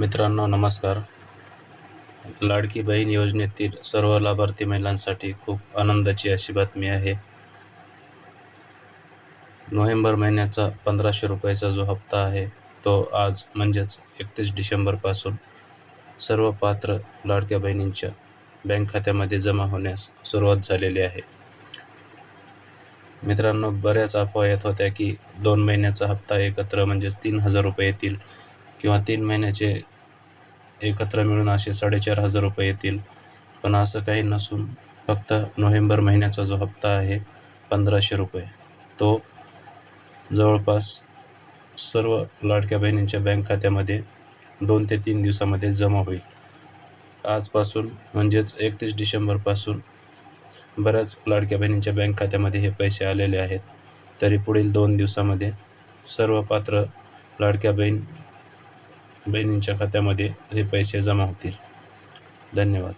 मित्रांनो नमस्कार. लाडकी बहीण योजनेतील सर्व लाभार्थी महिलांसाठी खूप आनंदाची अशी बातमी आहे. नोव्हेंबर महिन्याचा पंधराशे रुपयाचा जो हप्ता आहे तो आज म्हणजेच एकतीस डिसेंबरपासून सर्व पात्र लाडक्या बहिणींच्या बँक खात्यामध्ये जमा होण्यास सुरुवात झालेली आहे. मित्रांनो बऱ्याच अफवा येत होत्या की दोन महिन्याचा हप्ता एकत्र म्हणजेच तीन हजार रुपये येतील. किंवा तीन महिन्याचे एकत्र मिळून असे साडेचार हजार रुपये येतील. पण असं काही नसून फक्त नोव्हेंबर महिन्याचा जो हप्ता आहे पंधराशे रुपये. तो जवळपास सर्व लाडक्या बहिणींच्या बँक खात्यामध्ये दोन ते तीन दिवसामध्ये जमा होईल. आजपासून म्हणजेच एकतीस डिसेंबरपासून बऱ्याच लाडक्या बहिणींच्या बँक खात्यामध्ये हे पैसे आलेले आहेत. तरी पुढील दोन दिवसामध्ये सर्व पात्र लाडक्या बहीण बहिणींच्या खात्यामध्ये हे पैसे जमा होतील. धन्यवाद.